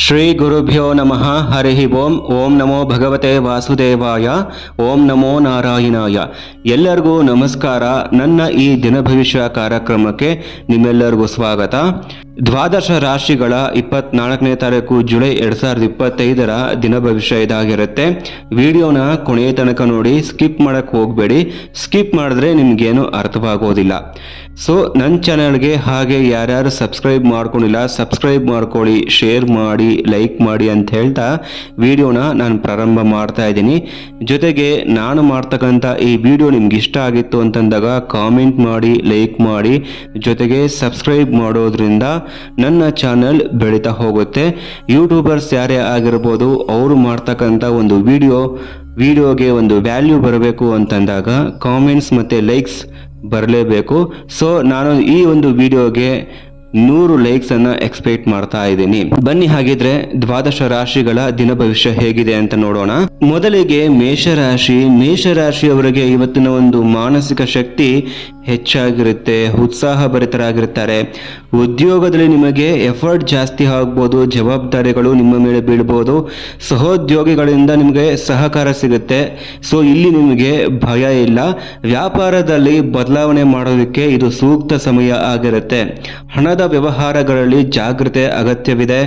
ಶ್ರೀ ಗುರುಭ್ಯೋ ನಮಃ, ಹರಿ ಓಂ ಓಂ ನಮೋ ಭಗವತೆ ವಾಸುದೇವಾಯ, ಓಂ ನಮೋ ನಾರಾಯಣಾಯ. ಎಲ್ಲರಿಗೂ ನಮಸ್ಕಾರ. ನನ್ನ ಈ ದಿನ ಭವಿಷ್ಯ ಕಾರ್ಯಕ್ರಮಕ್ಕೆ ನಿಮ್ಮೆಲ್ಲರಿಗೂ ಸ್ವಾಗತ. ದ್ವಾದಶ ರಾಶಿಗಳ ಇಪ್ಪತ್ನಾಲ್ಕನೇ ತಾರೀಕು ಜುಲೈ ಎರಡ್ ಸಾವಿರದ ಇಪ್ಪತ್ತೈದರ ದಿನ ಭವಿಷ್ಯ ಇದಾಗಿರುತ್ತೆ. ವಿಡಿಯೋನ ಕೊನೆಯ ತನಕ ನೋಡಿ, ಸ್ಕಿಪ್ ಮಾಡಕ್ ಹೋಗಬೇಡಿ. ಸ್ಕಿಪ್ ಮಾಡಿದ್ರೆ ನಿಮ್ಗೇನು ಅರ್ಥವಾಗೋದಿಲ್ಲ. ಸೊ ನನ್ನ ಚಾನಲ್ಗೆ ಹಾಗೆ ಯಾರ್ಯಾರು ಸಬ್ಸ್ಕ್ರೈಬ್ ಮಾಡ್ಕೊಂಡಿಲ್ಲ, ಸಬ್ಸ್ಕ್ರೈಬ್ ಮಾಡ್ಕೊಳ್ಳಿ, ಶೇರ್ ಮಾಡಿ, ಲೈಕ್ ಮಾಡಿ ಅಂತ ಹೇಳ್ತಾ ವಿಡಿಯೋನ ನಾನು ಪ್ರಾರಂಭ ಮಾಡ್ತಾ ಇದ್ದೀನಿ. ಜೊತೆಗೆ ನಾನು ಮಾಡ್ತಕ್ಕಂಥ ಈ ವಿಡಿಯೋ ನಿಮ್ಗೆ ಇಷ್ಟ ಆಗಿತ್ತು ಅಂತಂದಾಗ ಕಾಮೆಂಟ್ ಮಾಡಿ, ಲೈಕ್ ಮಾಡಿ. ಜೊತೆಗೆ ಸಬ್ಸ್ಕ್ರೈಬ್ ಮಾಡೋದ್ರಿಂದ ನನ್ನ ಚಾನಲ್ ಬೆಳೀತಾ ಹೋಗುತ್ತೆ. ಯೂಟ್ಯೂಬರ್ಸ್ ಯಾರೇ ಆಗಿರ್ಬೋದು, ಅವರು ಮಾಡ್ತಕ್ಕಂಥ ಒಂದು ವಿಡಿಯೋ ವಿಡಿಯೋಗೆ ಒಂದು ವ್ಯಾಲ್ಯೂ ಬರಬೇಕು ಅಂತಂದಾಗ ಕಾಮೆಂಟ್ಸ್ ಮತ್ತು ಲೈಕ್ಸ್ ಬರಲೇಬೇಕು. ಸೊ ನಾನು ಈ ಒಂದು ವಿಡಿಯೋಗೆ ನೂರು ಲೈಕ್ಸ್ ಎಕ್ಸ್ಪೆಕ್ಟ್ ಮಾಡ್ತಾ ಇದ್ದೀನಿ. ಬನ್ನಿ ಹಾಗಿದ್ರೆ ದ್ವಾದಶ ರಾಶಿಗಳ ದಿನ ಭವಿಷ್ಯ ಹೇಗಿದೆ ಅಂತ ನೋಡೋಣ. ಮೊದಲಿಗೆ ಮೇಷರಾಶಿ, ಮೇಷರಾಶಿಯವರಿಗೆ ಇವತ್ತಿನ ಒಂದು ಮಾನಸಿಕ ಶಕ್ತಿ ಹೆಚ್ಚಾಗಿರುತ್ತೆ ಉತ್ಸಾಹ ಭರಿತರಾಗಿರ್ತಾರೆ ಉದ್ಯೋಗದಲ್ಲಿ ನಿಮಗೆ ಎಫರ್ಟ್ ಜಾಸ್ತಿ ಆಗ್ಬೋದು, ಜವಾಬ್ದಾರಿಗಳು ನಿಮ್ಮ ಮೇಲೆ ಬೀಳ್ಬೋದು. ಸಹೋದ್ಯೋಗಿಗಳಿಂದ ನಿಮಗೆ ಸಹಕಾರ ಸಿಗುತ್ತೆ. ಸೊ ಇಲ್ಲಿ ನಿಮಗೆ ಭಯ ಇಲ್ಲ. ವ್ಯಾಪಾರದಲ್ಲಿ ಬದಲಾವಣೆ ಮಾಡೋದಕ್ಕೆ ಇದು ಸೂಕ್ತ ಸಮಯ ಆಗಿರುತ್ತೆ. ಹಣದ ವ್ಯವಹಾರಗಳಲ್ಲಿ ಜಾಗೃತೆ ಅಗತ್ಯವಿದೆ.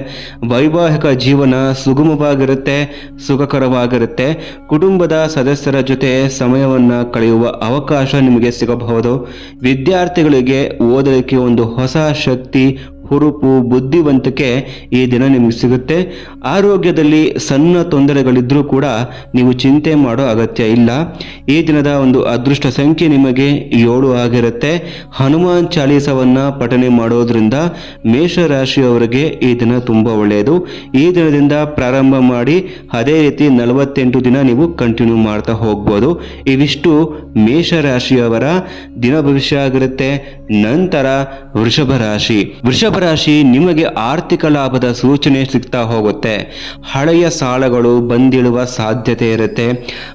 ವೈವಾಹಿಕ ಜೀವನ ಸುಗಮವಾಗಿರುತ್ತೆ, ಸುಖಕರವಾಗಿರುತ್ತೆ. ಕುಟುಂಬದ ಸದಸ್ಯರ ಜೊತೆ ಸಮಯವನ್ನು ಕಳೆಯುವ ಅವಕಾಶ ನಿಮಗೆ ಸಿಗಬಹುದು. ವಿದ್ಯಾರ್ಥಿಗಳಿಗೆ ಓದಲಿಕ್ಕೆ ಒಂದು ಹೊಸ ಶಕ್ತಿ ಹುರುಪು ಬುದ್ಧಿವಂತಿಕೆ ಈ ದಿನ ನಿಮಗೆ ಸಿಗುತ್ತೆ. ಆರೋಗ್ಯದಲ್ಲಿ ಸಣ್ಣ ತೊಂದರೆಗಳಿದ್ರೂ ಕೂಡ ನೀವು ಚಿಂತೆ ಮಾಡೋ ಅಗತ್ಯ ಇಲ್ಲ. ಈ ದಿನದ ಒಂದು ಅದೃಷ್ಟ ಸಂಖ್ಯೆ ನಿಮಗೆ ಏಳು ಆಗಿರುತ್ತೆ. ಹನುಮಾನ್ ಚಾಲೀಸವನ್ನ ಪಠನೆ ಮಾಡೋದ್ರಿಂದ ಮೇಷರಾಶಿಯವರಿಗೆ ಈ ದಿನ ತುಂಬ ಒಳ್ಳೆಯದು. ಈ ದಿನದಿಂದ ಪ್ರಾರಂಭ ಮಾಡಿ ಅದೇ ರೀತಿ ನಲವತ್ತೆಂಟು ದಿನ ನೀವು ಕಂಟಿನ್ಯೂ ಮಾಡ್ತಾ ಹೋಗ್ಬೋದು. ಇವಿಷ್ಟು ಮೇಷರಾಶಿಯವರ ದಿನ ಭವಿಷ್ಯ ಆಗಿರುತ್ತೆ. ನಂತರ ವೃಷಭ ರಾಶಿ. ವೃಷಭ ರಾಶಿ ನಿಮಗೆ ಆರ್ಥಿಕ ಲಾಭದ ಸೂಚನೆ ಸಿಗ್ತಾ ಹೋಗುತ್ತೆ. ಹಳೆಯ ಸಾಲಗಳು ಬಂದಿಳುವ ಸಾಧ್ಯತೆ ಇರುತ್ತೆ.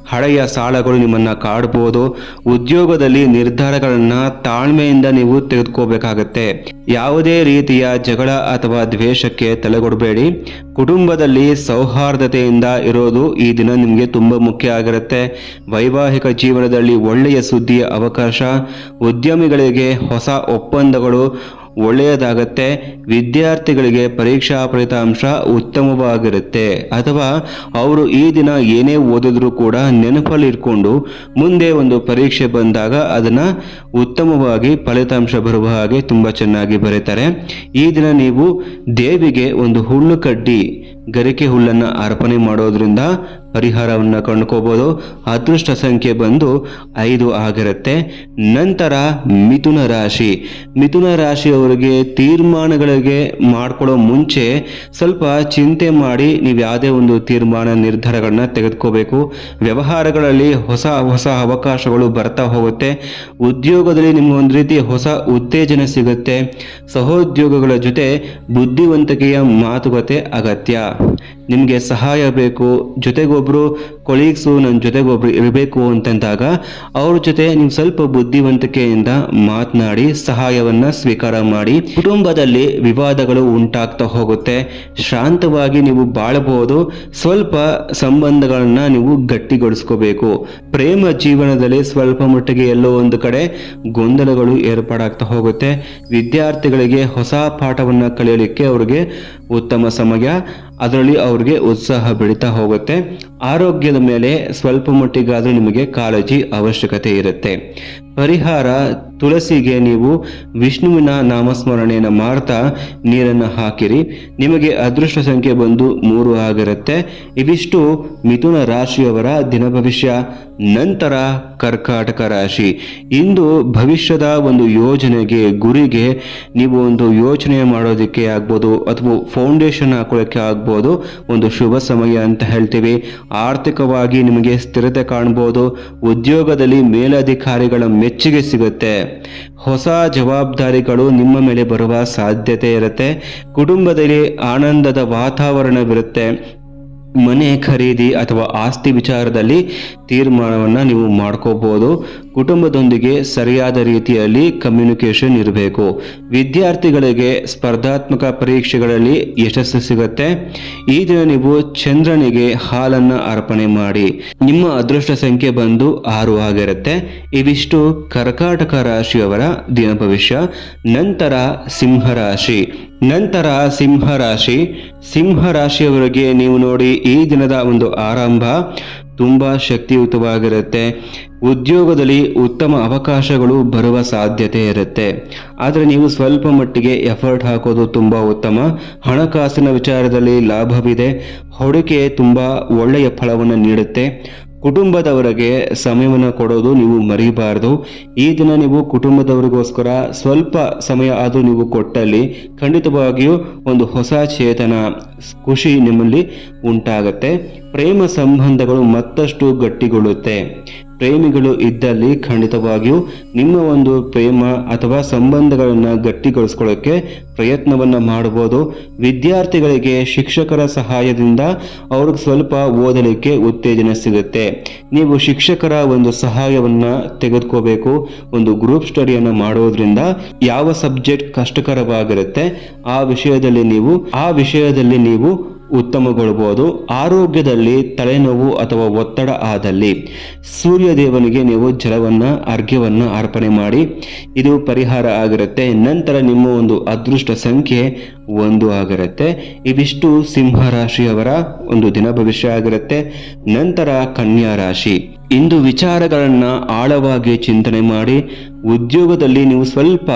ಹಳೆಯ ಸಾಲಗಳು ನಿಮ್ಮನ್ನು ಕಾಡ್ಬೋದು. ಉದ್ಯೋಗದಲ್ಲಿ ನಿರ್ಧಾರಗಳನ್ನು ತಾಳ್ಮೆಯಿಂದ ನೀವು ತೆಗೆದುಕೋಬೇಕಾಗತ್ತೆ. ಯಾವುದೇ ರೀತಿಯ ಜಗಳ ಅಥವಾ ದ್ವೇಷಕ್ಕೆ ತಲೆಗೊಡಬೇಡಿ ಕುಟುಂಬದಲ್ಲಿ ಸೌಹಾರ್ದತೆಯಿಂದ ಇರೋದು ಈ ದಿನ ನಿಮಗೆ ತುಂಬ ಮುಖ್ಯ ಆಗಿರುತ್ತೆ. ವೈವಾಹಿಕ ಜೀವನದಲ್ಲಿ ಒಳ್ಳೆಯ ಸುದ್ದಿಯ ಅವಕಾಶ, ಉದ್ಯಮಿಗಳಿಗೆ ಹೊಸ ಒಪ್ಪಂದಗಳು ಒಳ್ಳೆಯದಾಗತ್ತೆ, ವಿದ್ಯಾರ್ಥಿಗಳಿಗೆ ಪರೀಕ್ಷಾ ಫಲಿತಾಂಶ ಉತ್ತಮವಾಗಿರುತ್ತೆ. ಅಥವಾ ಅವರು ಈ ದಿನ ಏನೇ ಓದಿದ್ರು ಕೂಡ ನೆನಪಲ್ಲಿ ಇಟ್ಕೊಂಡು ಮುಂದೆ ಒಂದು ಪರೀಕ್ಷೆ ಬಂದಾಗ ಅದನ್ನ ಉತ್ತಮವಾಗಿ ಫಲಿತಾಂಶ ಬರುವ ಹಾಗೆ ತುಂಬ ಚೆನ್ನಾಗಿ ಬರೀತಾರೆ. ಈ ದಿನ ನೀವು ದೇವಿಗೆ ಒಂದು ಹುಲ್ಲು ಕಡ್ಡಿ, ಗರಿಕೆ ಹುಲ್ಲನ್ನು ಅರ್ಪಣೆ ಮಾಡೋದ್ರಿಂದ ಪರಿಹಾರವನ್ನು ಕಂಡುಕೋಬಹುದು ಅದೃಷ್ಟ ಸಂಖ್ಯೆ ಬಂದು ಐದು ಆಗಿರುತ್ತೆ. ನಂತರ ಮಿಥುನ ರಾಶಿ. ಮಿಥುನ ರಾಶಿಯವರಿಗೆ ತೀರ್ಮಾನಗಳಿಗೆ ಮಾಡ್ಕೊಳ್ಳೋ ಮುಂಚೆ ಸ್ವಲ್ಪ ಚಿಂತೆ ಮಾಡಿ ನೀವು ಯಾವುದೇ ಒಂದು ತೀರ್ಮಾನ ನಿರ್ಧಾರಗಳನ್ನ ತೆಗೆದುಕೋಬೇಕು. ವ್ಯವಹಾರಗಳಲ್ಲಿ ಹೊಸ ಹೊಸ ಅವಕಾಶಗಳು ಬರ್ತಾ ಹೋಗುತ್ತೆ. ಉದ್ಯೋಗದಲ್ಲಿ ನಿಮ್ಗೆ ಒಂದು ರೀತಿ ಹೊಸ ಉತ್ತೇಜನ ಸಿಗುತ್ತೆ. ಸಹೋದ್ಯೋಗಗಳ ಜೊತೆ ಬುದ್ಧಿವಂತಿಕೆಯ ಮಾತುಕತೆ ಅಗತ್ಯ. ನಿಮಗೆ ಸಹಾಯ ಬೇಕು ಜೊತೆಗೊಬ್ಬರು ಕೊಲೀಗ್ಸು ನನ್ನ ಜೊತೆಗೊಬ್ರು ಇರಬೇಕು ಅಂತಂದಾಗ ಅವ್ರ ಜೊತೆ ನೀವು ಸ್ವಲ್ಪ ಬುದ್ಧಿವಂತಿಕೆಯಿಂದ ಮಾತನಾಡಿ, ಸಹಾಯವನ್ನು ಸ್ವೀಕಾರ ಮಾಡಿ, ಕುಟುಂಬದಲ್ಲಿ ವಿವಾದಗಳು ಉಂಟಾಗ್ತಾ ಹೋಗುತ್ತೆ. ಶಾಂತವಾಗಿ ನೀವು ಬಾಳಬಹುದು ಸ್ವಲ್ಪ ಸಂಬಂಧಗಳನ್ನು ನೀವು ಗಟ್ಟಿಗೊಳಿಸ್ಕೋಬೇಕು. ಪ್ರೇಮ ಜೀವನದಲ್ಲಿ ಸ್ವಲ್ಪ ಮಟ್ಟಿಗೆ ಎಲ್ಲೋ ಒಂದು ಕಡೆ ಗೊಂದಲಗಳು ಏರ್ಪಾಡಾಗ್ತಾ ಹೋಗುತ್ತೆ. ವಿದ್ಯಾರ್ಥಿಗಳಿಗೆ ಹೊಸ ಪಾಠವನ್ನು ಕಲಿಯಲಿಕ್ಕೆ ಅವರಿಗೆ ಉತ್ತಮ ಸಮಯ. ಅದರಲ್ಲಿ ಅವ್ರಿಗೆ ಉತ್ಸಾಹ ಬೆಳೀತಾ ಹೋಗುತ್ತೆ. ಆರೋಗ್ಯದ ಮೇಲೆ ಸ್ವಲ್ಪ ಮಟ್ಟಿಗಾದರೂ ನಿಮಗೆ ಕಾಳಜಿ ಅವಶ್ಯಕತೆ ಇರುತ್ತೆ. ಪರಿಹಾರ ತುಳಸಿಗೆ ನೀವು ವಿಷ್ಣುವಿನ ನಾಮಸ್ಮರಣೆಯನ್ನು ಮಾಡ್ತಾ ನೀರನ್ನು ಹಾಕಿರಿ. ನಿಮಗೆ ಅದೃಷ್ಟ ಸಂಖ್ಯೆ ಬಂದು ಮೂರು ಆಗಿರುತ್ತೆ. ಇವಿಷ್ಟು ಮಿಥುನ ರಾಶಿಯವರ ದಿನ ಭವಿಷ್ಯ. ನಂತರ ಕರ್ಕಾಟಕ ರಾಶಿ. ಇಂದು ಭವಿಷ್ಯದ ಒಂದು ಯೋಜನೆಗೆ, ಗುರಿಗೆ ನೀವು ಒಂದು ಯೋಚನೆ ಮಾಡೋದಕ್ಕೆ ಆಗ್ಬೋದು ಅಥವಾ ಫೌಂಡೇಶನ್ ಹಾಕೊಳ್ಳೋಕ್ಕೆ ಆಗ್ಬೋದು. ಒಂದು ಶುಭ ಸಮಯ ಅಂತ ಹೇಳ್ತೀವಿ. ಆರ್ಥಿಕವಾಗಿ ನಿಮಗೆ ಸ್ಥಿರತೆ ಕಾಣ್ಬೋದು ಉದ್ಯೋಗದಲ್ಲಿ ಮೇಲಧಿಕಾರಿಗಳ ಮೆಚ್ಚುಗೆ ಸಿಗುತ್ತೆ. ಹೊಸ ಜವಾಬ್ದಾರಿಗಳು ನಿಮ್ಮ ಮೇಲೆ ಬರುವ ಸಾಧ್ಯತೆ ಇರುತ್ತೆ. ಕುಟುಂಬದಲ್ಲಿ ಆನಂದದ ವಾತಾವರಣವಿರುತ್ತೆ. ಮನೆ ಖರೀದಿ ಅಥವಾ ಆಸ್ತಿ ವಿಚಾರದಲ್ಲಿ ತೀರ್ಮಾನವನ್ನು ನೀವು ಮಾಡ್ಕೋಬೋದು. ಕುಟುಂಬದೊಂದಿಗೆ ಸರಿಯಾದ ರೀತಿಯಲ್ಲಿ ಕಮ್ಯುನಿಕೇಷನ್ ಇರಬೇಕು. ವಿದ್ಯಾರ್ಥಿಗಳಿಗೆ ಸ್ಪರ್ಧಾತ್ಮಕ ಪರೀಕ್ಷೆಗಳಲ್ಲಿ ಯಶಸ್ಸು ಸಿಗುತ್ತೆ. ಈ ದಿನ ನೀವು ಚಂದ್ರನಿಗೆ ಹಾಲನ್ನು ಅರ್ಪಣೆ ಮಾಡಿ. ನಿಮ್ಮ ಅದೃಷ್ಟ ಸಂಖ್ಯೆ ಬಂದು ಆರು ಆಗಿರುತ್ತೆ. ಇವಿಷ್ಟು ಕರ್ಕಾಟಕ ರಾಶಿಯವರ ದಿನ ಭವಿಷ್ಯ. ನಂತರ ಸಿಂಹರಾಶಿ ನಂತರ ಸಿಂಹ ರಾಶಿ. ಸಿಂಹ ರಾಶಿಯವರಿಗೆ ನೀವು ನೋಡಿ ಈ ದಿನದ ಒಂದು ಆರಂಭ ತುಂಬ ಶಕ್ತಿಯುತವಾಗಿರುತ್ತೆ. ಉದ್ಯೋಗದಲ್ಲಿ ಉತ್ತಮ ಅವಕಾಶಗಳು ಬರುವ ಸಾಧ್ಯತೆ ಇರುತ್ತೆ. ಆದರೆ ನೀವು ಸ್ವಲ್ಪ ಮಟ್ಟಿಗೆ ಎಫರ್ಟ್ ಹಾಕೋದು ತುಂಬ ಉತ್ತಮ. ಹಣಕಾಸಿನ ವಿಚಾರದಲ್ಲಿ ಲಾಭವಿದೆ. ಹೊಡಿಕೆ ತುಂಬ ಒಳ್ಳೆಯ ಫಲವನ್ನು ನೀಡುತ್ತೆ. ಕುಟುಂಬದವರಿಗೆ ಸಮಯವನ್ನು ಕೊಡೋದು ನೀವು ಮರಿಬಾರದು. ಈ ದಿನ ನೀವು ಕುಟುಂಬದವರಿಗೋಸ್ಕರ ಸ್ವಲ್ಪ ಸಮಯ ಆದರೂ ನೀವು ಕೊಟ್ಟಲ್ಲಿ ಖಂಡಿತವಾಗಿಯೂ ಒಂದು ಹೊಸ ಚೇತನ, ಖುಷಿ ನಿಮ್ಮಲ್ಲಿ ಉಂಟಾಗತ್ತೆ. ಪ್ರೇಮ ಸಂಬಂಧಗಳು ಮತ್ತಷ್ಟು ಗಟ್ಟಿಗೊಳ್ಳುತ್ತೆ. ಪ್ರೇಮಿಗಳು ಇದ್ದಲ್ಲಿ ಖಂಡಿತವಾಗಿಯೂ ನಿಮ್ಮ ಒಂದು ಪ್ರೇಮ ಅಥವಾ ಸಂಬಂಧಗಳನ್ನು ಗಟ್ಟಿಗೊಳಿಸ್ಕೊಳ್ಳೋಕ್ಕೆ ಪ್ರಯತ್ನವನ್ನು ಮಾಡಬಹುದು ವಿದ್ಯಾರ್ಥಿಗಳಿಗೆ ಶಿಕ್ಷಕರ ಸಹಾಯದಿಂದ ಅವ್ರಿಗೆ ಸ್ವಲ್ಪ ಓದಲಿಕ್ಕೆ ಉತ್ತೇಜನ ಸಿಗುತ್ತೆ. ನೀವು ಶಿಕ್ಷಕರ ಒಂದು ಸಹಾಯವನ್ನು ತೆಗೆದುಕೋಬೇಕು. ಒಂದು ಗ್ರೂಪ್ ಸ್ಟಡಿಯನ್ನು ಮಾಡೋದ್ರಿಂದ ಯಾವ ಸಬ್ಜೆಕ್ಟ್ ಕಷ್ಟಕರವಾಗಿರುತ್ತೆ ಆ ವಿಷಯದಲ್ಲಿ ನೀವು, ಆ ವಿಷಯದಲ್ಲಿ ನೀವು ಉತ್ತಮಗೊಳ್ಬೋದು. ಆರೋಗ್ಯದಲ್ಲಿ ತಲೆನೋವು ಅಥವಾ ಒತ್ತಡ ಆದಲ್ಲಿ ಸೂರ್ಯ ದೇವನಿಗೆ ನೀವು ಜಲವನ್ನು, ಅರ್ಘ್ಯವನ್ನು ಅರ್ಪಣೆ ಮಾಡಿ, ಇದು ಪರಿಹಾರ ಆಗಿರುತ್ತೆ. ನಂತರ ನಿಮ್ಮ ಒಂದು ಅದೃಷ್ಟ ಸಂಖ್ಯೆ ಒಂದು ಆಗಿರುತ್ತೆ. ಇವಿಷ್ಟು ಸಿಂಹ ರಾಶಿಯವರ ಒಂದು ದಿನ ಭವಿಷ್ಯ ಆಗಿರುತ್ತೆ. ನಂತರ ಕನ್ಯಾ ರಾಶಿ. ಇಂದು ವಿಚಾರಗಳನ್ನು ಆಳವಾಗಿ ಚಿಂತನೆ ಮಾಡಿ, ಉದ್ಯೋಗದಲ್ಲಿ ನೀವು ಸ್ವಲ್ಪ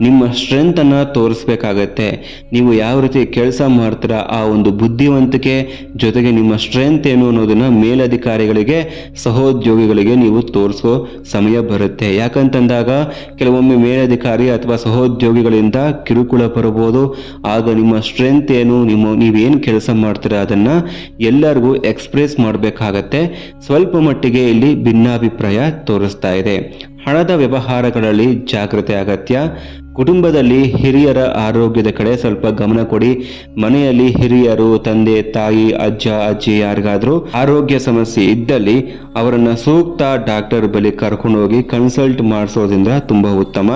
ನಿಮ್ಮ ಸ್ಟ್ರೆಂತನ್ನು ತೋರಿಸ್ಬೇಕಾಗತ್ತೆ. ನೀವು ಯಾವ ರೀತಿ ಕೆಲಸ ಮಾಡ್ತೀರಾ ಆ ಒಂದು ಬುದ್ಧಿವಂತಿಕೆ ಜೊತೆಗೆ ನಿಮ್ಮ ಸ್ಟ್ರೆಂತ್ ಏನು ಅನ್ನೋದನ್ನ ಮೇಲಧಿಕಾರಿಗಳಿಗೆ, ಸಹೋದ್ಯೋಗಿಗಳಿಗೆ ನೀವು ತೋರಿಸೋ ಸಮಯ ಬರುತ್ತೆ. ಯಾಕಂತಂದಾಗ ಕೆಲವೊಮ್ಮೆ ಮೇಲಧಿಕಾರಿ ಅಥವಾ ಸಹೋದ್ಯೋಗಿಗಳಿಂದ ಕಿರುಕುಳ ಬರಬಹುದು ಆಗ ನಿಮ್ಮ ಸ್ಟ್ರೆಂತ್ ಏನು, ನಿಮ್ಮ, ನೀವೇನು ಕೆಲಸ ಮಾಡ್ತೀರ ಅದನ್ನು ಎಲ್ಲರಿಗೂ ಎಕ್ಸ್ಪ್ರೆಸ್ ಮಾಡಬೇಕಾಗತ್ತೆ. ಸ್ವಲ್ಪ ಮಟ್ಟಿಗೆ ಇಲ್ಲಿ ಭಿನ್ನಾಭಿಪ್ರಾಯ ತೋರಿಸ್ತಾ ಇದೆ. ಹಣದ ವ್ಯವಹಾರಗಳಲ್ಲಿ ಜಾಗ್ರತೆ ಅಗತ್ಯ. ಕುಟುಂಬದಲ್ಲಿ ಹಿರಿಯರ ಆರೋಗ್ಯದ ಕಡೆ ಸ್ವಲ್ಪ ಗಮನ ಕೊಡಿ. ಮನೆಯಲ್ಲಿ ಹಿರಿಯರು, ತಂದೆ, ತಾಯಿ, ಅಜ್ಜ, ಅಜ್ಜಿ ಯಾರಿಗಾದರೂ ಆರೋಗ್ಯ ಸಮಸ್ಯೆ ಇದ್ದಲ್ಲಿ ಅವರನ್ನ ಸೂಕ್ತ ಡಾಕ್ಟರ್ ಬಳಿ ಕರ್ಕೊಂಡು ಹೋಗಿ ಕನ್ಸಲ್ಟ್ ಮಾಡಿಸೋದ್ರಿಂದ ತುಂಬಾ ಉತ್ತಮ.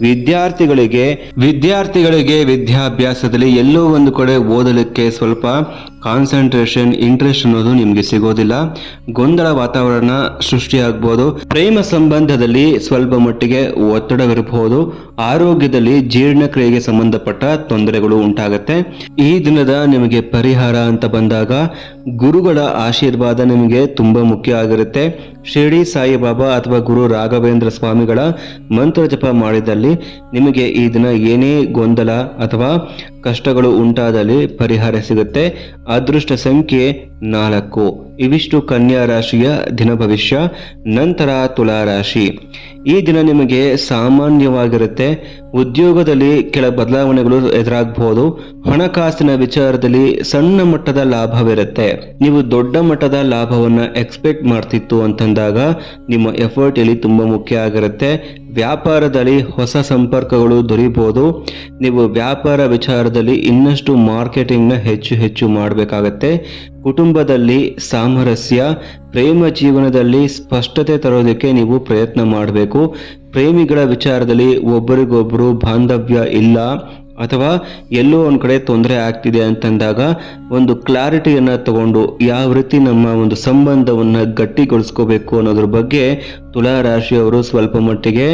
ವಿದ್ಯಾರ್ಥಿಗಳಿಗೆ ವಿದ್ಯಾರ್ಥಿಗಳಿಗೆ ವಿದ್ಯಾಭ್ಯಾಸದಲ್ಲಿ ಎಲ್ಲೋ ಒಂದು ಕಡೆ ಓದಲಿಕ್ಕೆ ಸ್ವಲ್ಪ ಕಾನ್ಸಂಟ್ರೇಷನ್ ಇಂಟ್ರೆಸ್ಟ್ ಅನ್ನೋದು ನಿಮಗೆ ಸಿಗೋದಿಲ್ಲ. ಗೊಂದಲ ವಾತಾವರಣ ಸೃಷ್ಟಿಯಾಗಬಹುದು ಪ್ರೇಮ ಸಂಬಂಧದಲ್ಲಿ ಸ್ವಲ್ಪ ಮಟ್ಟಿಗೆ ಒತ್ತಡವಿರಬಹುದು. ಆರೋಗ್ಯದಲ್ಲಿ ಜೀರ್ಣಕ್ರಿಯೆಗೆ ಸಂಬಂಧಪಟ್ಟ ತೊಂದರೆಗಳು ಉಂಟಾಗುತ್ತೆ. ಈ ದಿನದ ನಿಮಗೆ ಪರಿಹಾರ ಅಂತ ಬಂದಾಗ ಗುರುಗಳ ಆಶೀರ್ವಾದ ನಿಮಗೆ ತುಂಬ ಮುಖ್ಯ ಆಗಿರುತ್ತೆ. ಶಿರಡಿ ಸಾಯಿಬಾಬಾ ಅಥವಾ ಗುರು ರಾಘವೇಂದ್ರ ಸ್ವಾಮಿಗಳ ಮಂತ್ರ ಜಪ ಮಾಡಿದಲ್ಲಿ ನಿಮಗೆ ಈ ದಿನ ಏನೇ ಗೊಂದಲ ಅಥವಾ ಕಷ್ಟಗಳು ಉಂಟಾದಲ್ಲಿ ಪರಿಹಾರ ಸಿಗುತ್ತೆ. ಅದೃಷ್ಟ ಸಂಖ್ಯೆ ನಾಲ್ಕು. ಇವಿಷ್ಟು ಕನ್ಯಾ ರಾಶಿಯ ದಿನ ಭವಿಷ್ಯ, ನಂತರ ತುಲಾ ರಾಶಿ. ಈ ದಿನ ನಿಮಗೆ ಸಾಮಾನ್ಯವಾಗಿರುತ್ತೆ. ಉದ್ಯೋಗದಲ್ಲಿ ಕೆಲ ಬದಲಾವಣೆಗಳು ಎದುರಾಗಬಹುದು ಹಣಕಾಸಿನ ವಿಚಾರದಲ್ಲಿ ಸಣ್ಣ ಮಟ್ಟದ ಲಾಭವಿರುತ್ತೆ. ನೀವು ದೊಡ್ಡ ಮಟ್ಟದ ಲಾಭವನ್ನು ಎಕ್ಸ್ಪೆಕ್ಟ್ ಮಾಡ್ತಿತ್ತು ಅಂತಂದಾಗ ನಿಮ್ಮ ಎಫರ್ಟ್ ಇಲ್ಲಿ ತುಂಬಾ ಮುಖ್ಯ ಆಗಿರುತ್ತೆ. ವ್ಯಾಪಾರದಲ್ಲಿ ಹೊಸ ಸಂಪರ್ಕಗಳು ದೊರೆಯಬಹುದು. ನೀವು ವ್ಯಾಪಾರ ವಿಚಾರದಲ್ಲಿ ಇನ್ನಷ್ಟು ಮಾರ್ಕೆಟಿಂಗ್ನ ಹೆಚ್ಚು ಹೆಚ್ಚು ಮಾಡಬೇಕಾಗತ್ತೆ. ಕುಟುಂಬದಲ್ಲಿ ಸಾಮರಸ್ಯ, ಪ್ರೇಮ ಜೀವನದಲ್ಲಿ ಸ್ಪಷ್ಟತೆ ತರೋದಕ್ಕೆ ನೀವು ಪ್ರಯತ್ನ ಮಾಡಬೇಕು. ಪ್ರೇಮಿಗಳ ವಿಚಾರದಲ್ಲಿ ಒಬ್ಬರಿಗೊಬ್ಬರು ಬಾಂಧವ್ಯ ಇಲ್ಲ. ಅಥವಾ ಎಲ್ಲೋ ಒಂದು ಕಡೆ ತೊಂದರೆ ಆಗ್ತಿದೆ ಅಂತಂದಾಗ ಒಂದು ಕ್ಲಾರಿಟಿಯನ್ನು ತಗೊಂಡು ಯಾವ ರೀತಿ ನಮ್ಮ ಒಂದು ಸಂಬಂಧವನ್ನು ಗಟ್ಟಿಗೊಳಿಸ್ಕೋಬೇಕು ಅನ್ನೋದ್ರ ಬಗ್ಗೆ ತುಲಾ ರಾಶಿಯವರು ಸ್ವಲ್ಪ ಮಟ್ಟಿಗೆ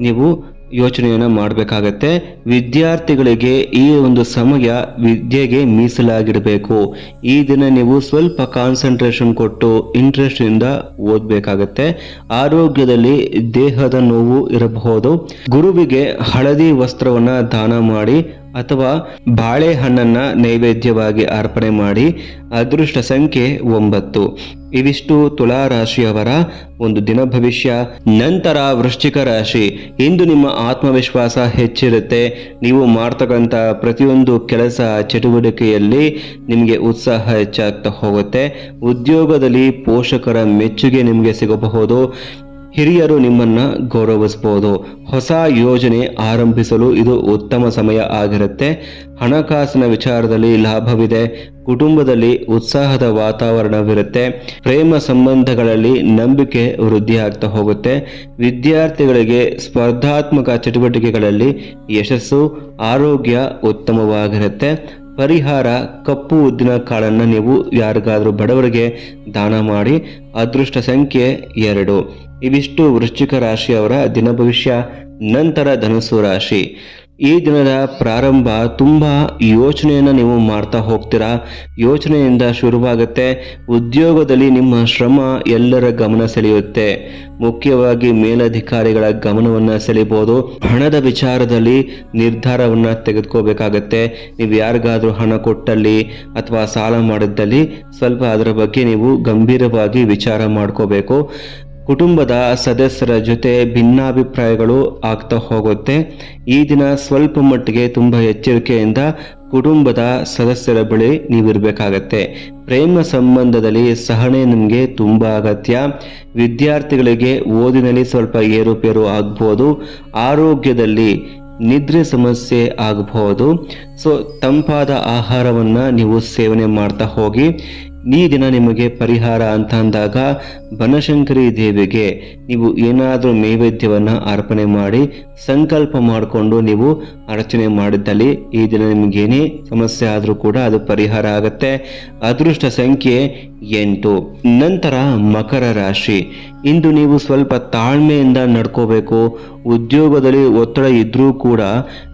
ನೀವು ಯೋಚನೆಯನ್ನು ಮಾಡಬೇಕಾಗತ್ತೆ. ವಿದ್ಯಾರ್ಥಿಗಳಿಗೆ ಈ ಒಂದು ಸಮಯ ವಿದ್ಯೆಗೆ ಮೀಸಲಾಗಿಡಬೇಕು ಈ ದಿನ ನೀವು ಸ್ವಲ್ಪ ಕಾನ್ಸಂಟ್ರೇಷನ್ ಕೊಟ್ಟು ಇಂಟ್ರೆಸ್ಟಿಂದ ಓದಬೇಕಾಗತ್ತೆ. ಆರೋಗ್ಯದಲ್ಲಿ ದೇಹದ ನೋವು ಇರಬಹುದು. ಗುರುವಿಗೆ ಹಳದಿ ವಸ್ತ್ರವನ್ನ ದಾನ ಮಾಡಿ ಅಥವಾ ಬಾಳೆಹಣ್ಣನ್ನು ನೈವೇದ್ಯವಾಗಿ ಅರ್ಪಣೆ ಮಾಡಿ ಅದೃಷ್ಟ ಸಂಖ್ಯೆ ಒಂಬತ್ತು. ಇವಿಷ್ಟು ತುಲಾ ರಾಶಿಯವರ ಒಂದು ದಿನ ಭವಿಷ್ಯ. ನಂತರ ವೃಶ್ಚಿಕ ರಾಶಿ. ಇಂದು ನಿಮ್ಮ ಆತ್ಮವಿಶ್ವಾಸ ಹೆಚ್ಚಿರುತ್ತೆ. ನೀವು ಮಾಡ್ತಕ್ಕಂಥ ಪ್ರತಿಯೊಂದು ಕೆಲಸ ಚಟುವಟಿಕೆಯಲ್ಲಿ ನಿಮಗೆ ಉತ್ಸಾಹ ಹೆಚ್ಚಾಗ್ತಾ ಹೋಗುತ್ತೆ. ಉದ್ಯೋಗದಲ್ಲಿ ಪೋಷಕರ ಮೆಚ್ಚುಗೆ ನಿಮಗೆ ಸಿಗಬಹುದು. ಹಿರಿಯರು ನಿಮ್ಮನ್ನ ಗೌರವಿಸಬಹುದು ಹೊಸ ಯೋಜನೆ ಆರಂಭಿಸಲು ಇದು ಉತ್ತಮ ಸಮಯ ಆಗಿರುತ್ತೆ. ಹಣಕಾಸಿನ ವಿಚಾರದಲ್ಲಿ ಲಾಭವಿದೆ. ಕುಟುಂಬದಲ್ಲಿ ಉತ್ಸಾಹದ ವಾತಾವರಣವಿರುತ್ತೆ. ಪ್ರೇಮ ಸಂಬಂಧಗಳಲ್ಲಿ ನಂಬಿಕೆ ವೃದ್ಧಿಯಾಗ್ತಾ ಹೋಗುತ್ತೆ. ವಿದ್ಯಾರ್ಥಿಗಳಿಗೆ ಸ್ಪರ್ಧಾತ್ಮಕ ಚಟುವಟಿಕೆಗಳಲ್ಲಿ ಯಶಸ್ಸು, ಆರೋಗ್ಯ ಉತ್ತಮವಾಗಿರುತ್ತೆ. ಪರಿಹಾರ, ಕಪ್ಪು ಉದ್ದಿನ ಕಾಳನ್ನು ನೀವು ಯಾರಿಗಾದರೂ ಬಡವರಿಗೆ ದಾನ ಮಾಡಿ, ಅದೃಷ್ಟ ಸಂಖ್ಯೆ ಎರಡು. ಇವಿಷ್ಟು ವೃಶ್ಚಿಕ ರಾಶಿಯವರ ದಿನ ಭವಿಷ್ಯ, ನಂತರ ಧನಸ್ಸು ರಾಶಿ. ಈ ದಿನದ ಪ್ರಾರಂಭ ತುಂಬ ಯೋಚನೆಯನ್ನು ನೀವು ಮಾಡ್ತಾ ಹೋಗ್ತೀರಾ? ಯೋಚನೆಯಿಂದ ಶುರುವಾಗುತ್ತೆ, ಉದ್ಯೋಗದಲ್ಲಿ ನಿಮ್ಮ ಶ್ರಮ ಎಲ್ಲರ ಗಮನ ಸೆಳೆಯುತ್ತೆ. ಮುಖ್ಯವಾಗಿ ಮೇಲಧಿಕಾರಿಗಳ ಗಮನವನ್ನು ಸೆಳೆಯಬಹುದು. ಹಣದ ವಿಚಾರದಲ್ಲಿ ನಿರ್ಧಾರವನ್ನು ತೆಗೆದುಕೋಬೇಕಾಗತ್ತೆ. ನೀವು ಯಾರಿಗಾದರೂ ಹಣ ಕೊಟ್ಟಲ್ಲಿ ಅಥವಾ ಸಾಲ ಮಾಡಿದ್ದಲ್ಲಿ ಸ್ವಲ್ಪ ಅದರ ಬಗ್ಗೆ ನೀವು ಗಂಭೀರವಾಗಿ ವಿಚಾರ ಮಾಡ್ಕೋಬೇಕು. ಕುಟುಂಬದ ಸದಸ್ಯರ ಜೊತೆ ಭಿನ್ನಾಭಿಪ್ರಾಯಗಳು ಆಗ್ತಾ ಹೋಗುತ್ತೆ. ಈ ದಿನ ಸ್ವಲ್ಪ ಮಟ್ಟಿಗೆ ತುಂಬ ಎಚ್ಚರಿಕೆಯಿಂದ ಕುಟುಂಬದ ಸದಸ್ಯರ ಬಳಿ ನೀವಿರಬೇಕಾಗತ್ತೆ. ಪ್ರೇಮ ಸಂಬಂಧದಲ್ಲಿ ಸಹನೆ ನಿಮಗೆ ತುಂಬ ಅಗತ್ಯ. ವಿದ್ಯಾರ್ಥಿಗಳಿಗೆ ಓದಿನಲ್ಲಿ ಸ್ವಲ್ಪ ಏರುಪೇರು ಆಗ್ಬೋದು. ಆರೋಗ್ಯದಲ್ಲಿ ನಿದ್ರೆ ಸಮಸ್ಯೆ ಆಗಬಹುದು ಸೊ, ತಂಪಾದ ಆಹಾರವನ್ನು ನೀವು ಸೇವನೆ ಮಾಡ್ತಾ ಹೋಗಿ. ಈ ದಿನ ನಿಮಗೆ ಪರಿಹಾರ ಅಂತ ಅಂದಾಗ ಬನಶಂಕರಿ ದೇವಿಗೆ ನೀವು ಏನಾದರೂ ನೈವೇದ್ಯವನ್ನು ಅರ್ಪಣೆ ಮಾಡಿ ಸಂಕಲ್ಪ ಮಾಡಿಕೊಂಡು ನೀವು ಅರ್ಚನೆ ಮಾಡಿದ್ದಲ್ಲಿ ಈ ದಿನ ನಿಮಗೇನೇ ಸಮಸ್ಯೆ ಆದರೂ ಕೂಡ ಅದು ಪರಿಹಾರ ಆಗುತ್ತೆ. ಅದೃಷ್ಟ ಸಂಖ್ಯೆ ಎಂಟು. ನಂತರ ಮಕರ ರಾಶಿ. ಇಂದು ನೀವು ಸ್ವಲ್ಪ ತಾಳ್ಮೆಯಿಂದ ನಡ್ಕೋಬೇಕು. ಉದ್ಯೋಗದಲ್ಲಿ ಒತ್ತಡ ಇದ್ದರೂ ಕೂಡ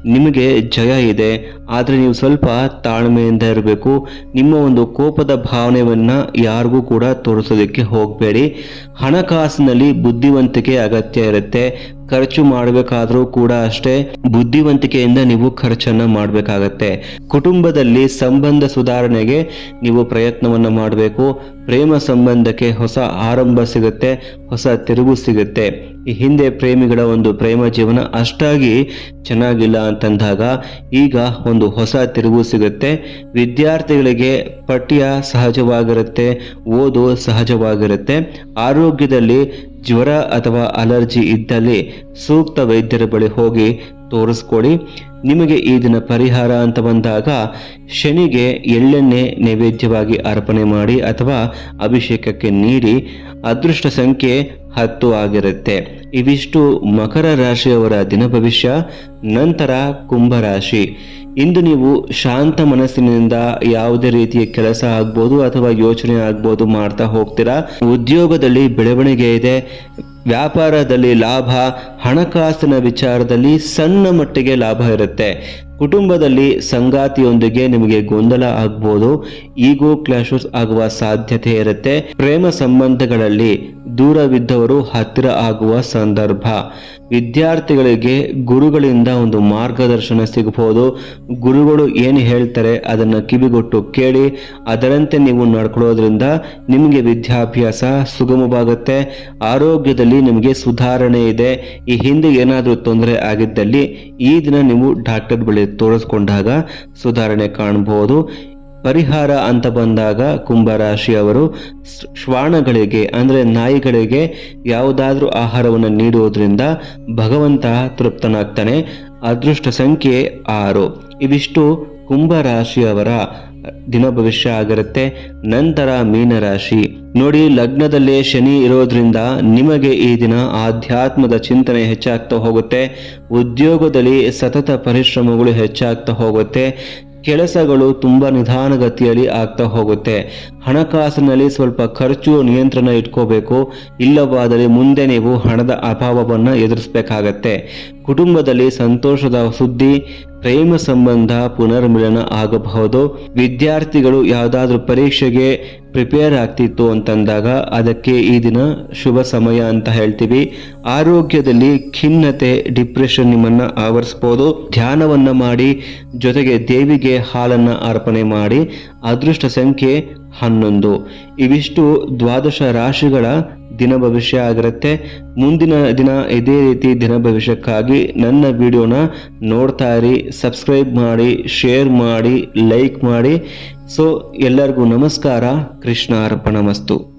ನಿಮಗೆ ಜಯ ಇದೆ. ಆದರೆ ನೀವು ಸ್ವಲ್ಪ ತಾಳ್ಮೆಯಿಂದ ಇರಬೇಕು. ನಿಮ್ಮ ಒಂದು ಕೋಪದ ಭಾವನೆಯನ್ನು ಯಾರಿಗೂ ಕೂಡ ತೋರಿಸೋದಕ್ಕೆ ಹೋಗಬೇಡಿ. ಹಣಕಾಸಿನಲ್ಲಿ ಬುದ್ಧಿವಂತಿಕೆ ಅಗತ್ಯ ಇರುತ್ತೆ. ಖರ್ಚು ಮಾಡಬೇಕಾದ್ರೂ ಕೂಡ ಅಷ್ಟೇ ಬುದ್ಧಿವಂತಿಕೆಯಿಂದ ನೀವು ಖರ್ಚನ್ನ ಮಾಡಬೇಕಾಗತ್ತೆ. ಕುಟುಂಬದಲ್ಲಿ ಸಂಬಂಧ ಸುಧಾರಣೆಗೆ ನೀವು ಪ್ರಯತ್ನವನ್ನು ಮಾಡಬೇಕು. ಪ್ರೇಮ ಸಂಬಂಧಕ್ಕೆ ಹೊಸ ಆರಂಭ ಸಿಗುತ್ತೆ, ಹೊಸ ತಿರುವು ಸಿಗುತ್ತೆ. ಈ ಹಿಂದೆ ಪ್ರೇಮಿಗಳ ಒಂದು ಪ್ರೇಮ ಜೀವನ ಅಷ್ಟಾಗಿ ಚೆನ್ನಾಗಿಲ್ಲ ಅಂತಂದಾಗ ಈಗ ಒಂದು ಹೊಸ ತಿರುವು ಸಿಗುತ್ತೆ. ವಿದ್ಯಾರ್ಥಿಗಳಿಗೆ ಪಠ್ಯ ಸಹಜವಾಗಿರುತ್ತೆ, ಓದು ಸಹಜವಾಗಿರುತ್ತೆ. ಆರೋಗ್ಯದಲ್ಲಿ ಜ್ವರ ಅಥವಾ ಅಲರ್ಜಿ ಇದ್ದಲ್ಲಿ ಸೂಕ್ತ ವೈದ್ಯರ ಬಳಿ ಹೋಗಿ ತೋರಿಸ್ಕೊಳ್ಳಿ ನಿಮಗೆ ಈ ದಿನ ಪರಿಹಾರ ಅಂತ ಬಂದಾಗ ಶನಿಗೆ ಎಳ್ಳೆಣ್ಣೆ ನೈವೇದ್ಯವಾಗಿ ಅರ್ಪಣೆ ಮಾಡಿ ಅಥವಾ ಅಭಿಷೇಕಕ್ಕೆ ನೀಡಿ. ಅದೃಷ್ಟ ಸಂಖ್ಯೆ ಹತ್ತು ಆಗಿರುತ್ತೆ. ಇವಿಷ್ಟು ಮಕರ ರಾಶಿಯವರ ದಿನ ಭವಿಷ್ಯ. ನಂತರ ಕುಂಭರಾಶಿ ಇಂದು ನೀವು ಶಾಂತ ಮನಸ್ಸಿನಿಂದ ಯಾವುದೇ ರೀತಿಯ ಕೆಲಸ ಆಗ್ಬೋದು ಅಥವಾ ಯೋಚನೆ ಆಗ್ಬೋದು ಮಾಡ್ತಾ ಹೋಗ್ತೀರಾ? ಉದ್ಯೋಗದಲ್ಲಿ ಬೆಳವಣಿಗೆ ಇದೆ. ವ್ಯಾಪಾರದಲ್ಲಿ ಲಾಭ, ಹಣಕಾಸಿನ ವಿಚಾರದಲ್ಲಿ ಸಣ್ಣ ಮಟ್ಟಿಗೆ ಲಾಭ ಇರುತ್ತೆ. ಕುಟುಂಬದಲ್ಲಿ ಸಂಗಾತಿಯೊಂದಿಗೆ ನಿಮಗೆ ಗೊಂದಲ ಆಗ್ಬೋದು, ಈಗೋ ಕ್ಲಾಶಸ್ ಆಗುವ ಸಾಧ್ಯತೆ ಇರುತ್ತೆ. ಪ್ರೇಮ ಸಂಬಂಧಗಳಲ್ಲಿ ದೂರವಿದ್ದವರು ಹತ್ತಿರ ಆಗುವ ಸಂದರ್ಭ. ವಿದ್ಯಾರ್ಥಿಗಳಿಗೆ ಗುರುಗಳಿಂದ ಒಂದು ಮಾರ್ಗದರ್ಶನ ಸಿಗಬಹುದು. ಗುರುಗಳು ಏನು ಹೇಳ್ತಾರೆ ಅದನ್ನು ಕಿವಿಗೊಟ್ಟು ಕೇಳಿ, ಅದರಂತೆ ನೀವು ನಡ್ಕೊಳ್ಳೋದ್ರಿಂದ ನಿಮಗೆ ವಿದ್ಯಾಭ್ಯಾಸ ಸುಗಮವಾಗುತ್ತೆ. ಆರೋಗ್ಯದಲ್ಲಿ ನಿಮಗೆ ಸುಧಾರಣೆ ಇದೆ. ಈ ಹಿಂದೆ ಏನಾದರೂ ತೊಂದರೆ ಆಗಿದ್ದಲ್ಲಿ ಈ ದಿನ ನೀವು ಡಾಕ್ಟರ್ ಬಳಿ ತೋರಿಸ್ಕೊಂಡಾಗ ಸುಧಾರಣೆ ಕಾಣಬಹುದು. ಪರಿಹಾರ ಅಂತ ಬಂದಾಗ ಕುಂಭರಾಶಿಯವರು ಶ್ವಾನಗಳಿಗೆ ಅಂದರೆ ನಾಯಿಗಳಿಗೆ ಯಾವುದಾದ್ರೂ ಆಹಾರವನ್ನು ನೀಡುವುದರಿಂದ ಭಗವಂತ ತೃಪ್ತನಾಗ್ತಾನೆ. ಅದೃಷ್ಟ ಸಂಖ್ಯೆ ಆರು. ಇವಿಷ್ಟು ಕುಂಭರಾಶಿಯವರ ದಿನ ಭವಿಷ್ಯ ಆಗಿರುತ್ತೆ. ನಂತರ ಮೀನರಾಶಿ. ನೋಡಿ, ಲಗ್ನದಲ್ಲೇ ಶನಿ ಇರೋದ್ರಿಂದ ನಿಮಗೆ ಈ ದಿನ ಆಧ್ಯಾತ್ಮದ ಚಿಂತನೆ ಹೆಚ್ಚಾಗ್ತಾ ಹೋಗುತ್ತೆ. ಉದ್ಯೋಗದಲ್ಲಿ ಸತತ ಪರಿಶ್ರಮಗಳು ಹೆಚ್ಚಾಗ್ತಾ ಹೋಗುತ್ತೆ. ಕೆಲಸಗಳು ತುಂಬ ನಿಧಾನಗತಿಯಲ್ಲಿ ಆಗ್ತಾ ಹೋಗುತ್ತೆ. ಹಣಕಾಸಿನಲ್ಲಿ ಸ್ವಲ್ಪ ಖರ್ಚು ನಿಯಂತ್ರಣ ಇಟ್ಕೋಬೇಕು. ಇಲ್ಲವಾದರೆ ಮುಂದೆ ನೀವು ಹಣದ ಅಭಾವವನ್ನು ಎದುರಿಸಬೇಕಾಗತ್ತೆ. ಕುಟುಂಬದಲ್ಲಿ ಸಂತೋಷದ ಸುದ್ದಿ, ಪ್ರೇಮ ಸಂಬಂಧ ಪುನರ್ಮಿಲನ ಆಗಬಹುದು. ವಿದ್ಯಾರ್ಥಿಗಳು ಯಾವುದಾದ್ರೂ ಪರೀಕ್ಷೆಗೆ ಪ್ರಿಪೇರ್ ಆಗ್ತಿತ್ತು ಅಂತಂದಾಗ ಅದಕ್ಕೆ ಈ ದಿನ ಶುಭ ಸಮಯ ಅಂತ ಹೇಳ್ತೀವಿ. ಆರೋಗ್ಯದಲ್ಲಿ ಖಿನ್ನತೆ ಡಿಪ್ರೆಷನ್ ನಿಮ್ಮನ್ನ ಆವರಿಸ್ಬೋದು. ಧ್ಯಾನವನ್ನ ಮಾಡಿ, ಜೊತೆಗೆ ದೇವಿಗೆ ಹಾಲನ್ನ ಅರ್ಪಣೆ ಮಾಡಿ, ಅದೃಷ್ಟ ಸಂಖ್ಯೆ ಹನ್ನೊಂದು. ಇವಿಷ್ಟು ದ್ವಾದಶ ರಾಶಿಗಳ ದಿನ ಭವಿಷ್ಯ ಆಗಿರುತ್ತೆ. ಮುಂದಿನ ದಿನ ಇದೇ ರೀತಿ ದಿನ ಭವಿಷ್ಯಕ್ಕಾಗಿ ನನ್ನ ವಿಡಿಯೋನ ನೋಡ್ತಾ ಇರಿ, ಸಬ್ಸ್ಕ್ರೈಬ್ ಮಾಡಿ, ಶೇರ್ ಮಾಡಿ, ಲೈಕ್ ಮಾಡಿ. ಸೊ, ಎಲ್ಲರಿಗೂ ನಮಸ್ಕಾರ ಕೃಷ್ಣ ಅರ್ಪಣ ಮಸ್ತು